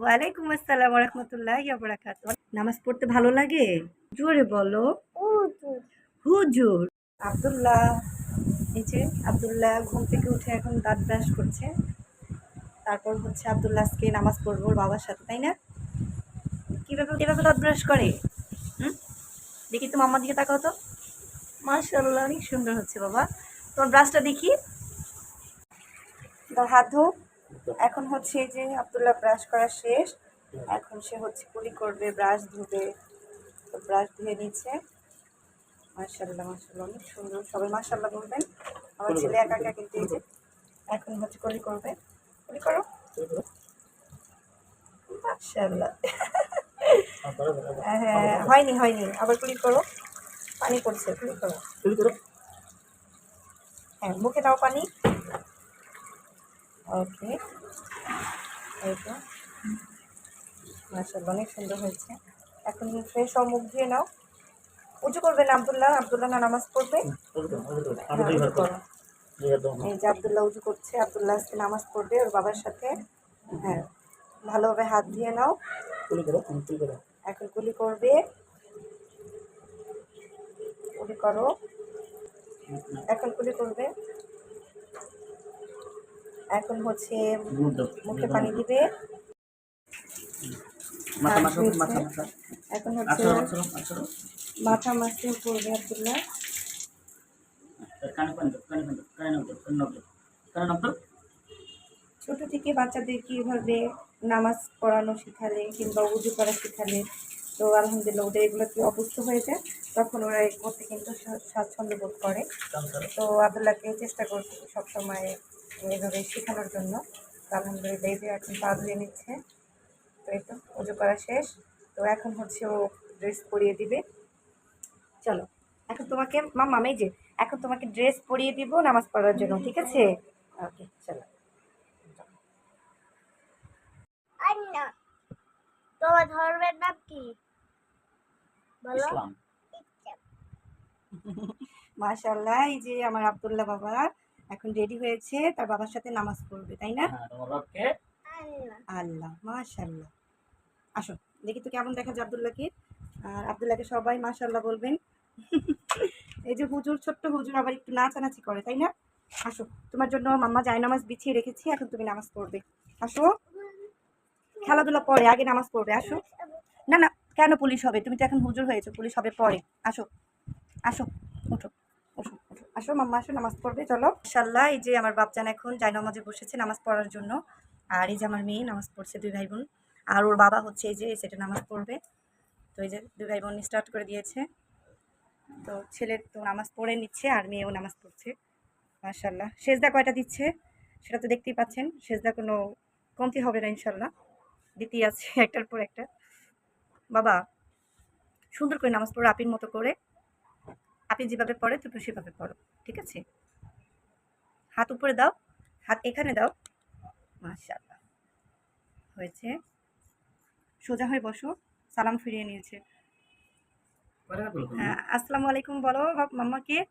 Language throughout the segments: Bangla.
ওয়ালাইকুম আসসালাম রহমতুল্লাহ বরাকাত নামাজ পড়তে ভালো লাগে? জোরে বলো। হুজুর। আব্দুল্লাহ। এই যে আব্দুল্লাহ ঘুম থেকে উঠে এখন দাঁত ব্রাশ করছে। তারপর হচ্ছে আব্দুল্লাহ আজকে নামাজ পড়ব বাবার সাথে তাই না? কীভাবে কীভাবে দাঁত ব্রাশ করে? হুম? দেখি তো মাম্মার দিকে তাকাও তো। মার্শাল্লাহ অনেক সুন্দর হচ্ছে বাবা। তোমার ব্রাশটা দেখি। দাও হাত ধো। এখন হচ্ছে যে আব্দুল্লাহ ব্রাশ করা শেষ। এখন সে হচ্ছে কুলি করবে ব্রাশ ধুবে তো ব্রাশ ধুয়ে নিচ্ছে। মার্শাল্লাহ মার্শাল্লাহ অনেক সুন্দর। সবাই মার্শাল্লাহ বলবেন। আমার ছেলে একা একা কিন্তু এই যে এখন হচ্ছে কুলি করবে। কুলি করো। মার্শাল্লাহ হ্যাঁ হয়নি হয়নি। আবার কুলি করো। পানি পড়ছে কুলি করো। হ্যাঁ মুখে দাও পানি। ওকে এই তো। মাসাল্লাহ অনেক সুন্দর হয়েছে। এখন ফ্রেশ হও মুখ ধুয়ে নাও। উঁচু করবেন আবদুল্লাহ আবদুল্লাহ না নামাজ পড়বে। এই যে আবদুল্লাহ উজু করছে আবদুল্লাহ আজকে নামাজ পড়বে ওর বাবার সাথে। হ্যাঁ ভালোভাবে হাত ধুয়ে নাও। এখন কুলি করবে। কুলি করো। এখন কুলি করবে। এখন হচ্ছে মুখে পানি দিবে। এখন হচ্ছে মাথা মাসে করবে আবদুল্লাহ ছোট থেকে বাচ্চাদেরকে এভাবে নামাজ পড়ানো শেখালে কিংবা উজু করা শেখালে তো আলহামদুলিল্লাহ ওদের এগুলো কি অভ্যস্ত হয়ে যায় তখন ওরা করতে কিন্তু স্বা- স্বাচ্ছন্দ্য বোধ করে। তো আবদুল্লাহকে চেষ্টা করছি সবসময় এভাবে শেখানোর জন্য। আলহামদুলিল্লাহ এই যে এখন পা ধুয়ে নিচ্ছে। তো এই তো উজু করা শেষ। তো এখন হচ্ছে ও ড্রেস পরিয়ে দিবে। চলো এখন তোমাকে মাম্মা এই যে এখন তোমাকে ড্রেস পরিয়ে দিব নামাজ পড়ার জন্য ঠিক আছে? ওকে চলো। তোমার ধর্মের নাম কি? বলো। মাশাল্লাহ এই যে আমার আব্দুল্লাহ বাবা। এখন রেডি হয়েছে তার বাবার সাথে নামাজ পড়বে তাই না? হ্যাঁ আল্লাহ। মাশাল্লাহ আসো দেখি তো কেমন দেখা যায় আবদুল্লাহকে। আর আবদুল্লাহকে সবাই মাশাল্লাহ বলবেন। এই যে হুজুর ছোট্ট হুজুর আবার একটু নাচানাচি করে তাই না? আসো তোমার জন্য মাম্মা যায় নামাজ বিছিয়ে রেখেছি এখন তুমি নামাজ পড়বে। আসো খেলাধুলা পরে আগে নামাজ পড়বে আসো। না না কেন পুলিশ হবে? তুমি তো এখন হুজুর হয়েছো পুলিশ হবে পরে। আসো আসো ওঠো আসো, মাম্মা আসো, নামাজ পড়বে, চলো। ইনশাল্লাহ এই যে আমার বাপজান এখন যায় নামাজে বসেছে নামাজ পড়ার জন্য। আর এই যে আমার মেয়ে নামাজ পড়ছে, দুই ভাই বোন আর ওর বাবা হচ্ছে এই যে সেটা নামাজ পড়বে। তো এই যে দুই ভাই বোন স্টার্ট করে দিয়েছে। তো ছেলে তো নামাজ পড়ে নিচ্ছে, আর মেয়েও নামাজ পড়ছে। মার্শাল্লাহ সেজদা কয়টা দিচ্ছে, সেটা তো দেখতেই পাচ্ছেন। সেজদা কোনো কমতি হবে না ইনশাল্লাহ দিতেই আছে, একটার পর একটা। বাবা, সুন্দর করে নামাজ পড়ো আপির মতো করে। আপনি যেভাবে পড়ে তুমি সেভাবে পড়ো ঠিক আছে? হাত উপরে দাও হাত এখানে দাও। মাশাআল্লাহ। হয়েছে। সোজা হয়ে বসো। সালাম ফিরিয়ে নিয়েছে। হ্যাঁ আসসালামু আলাইকুম বলো বাপ- মাম্মাকে।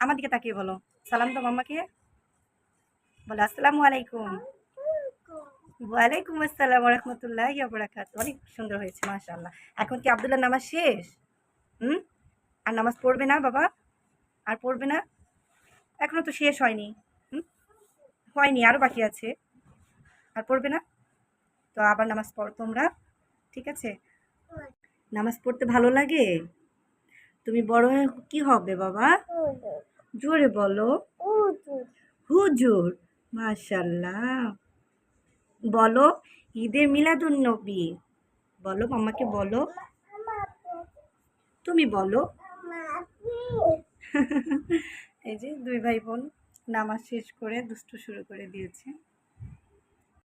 আমার দিকে তাকিয়ে বলো। সালাম তো মাম্মাকে। বলো আসসালামু আলাইকুম। ওয়ালাইকুম আসসালাম রহমতুল্লাহ বরাকাত অনেক সুন্দর হয়েছে মাশাআল্লাহ। এখন কি আবদুল্লাহ নামাজ শেষ? হুম? আর নামাজ পড়বে না বাবা, আর পড়বে না। এখনও তো শেষ হয়নি হয়নি আরও বাকি আছে। আর পড়বে না? তো আবার নামাজ পড়ো তোমরা, ঠিক আছে? নামাজ পড়তে ভালো লাগে? তুমি বড় হয়ে কি হবে বাবা? জোরে বলো। হুজুর মাশাল্লাহ বলো, ঈদের মিলাদুন নবী বলো, মাম্মাকে বলো। তুমি বলো। এই যে দুই ভাই বোন নামাজ শেষ করে দুষ্টু শুরু করে দিয়েছে।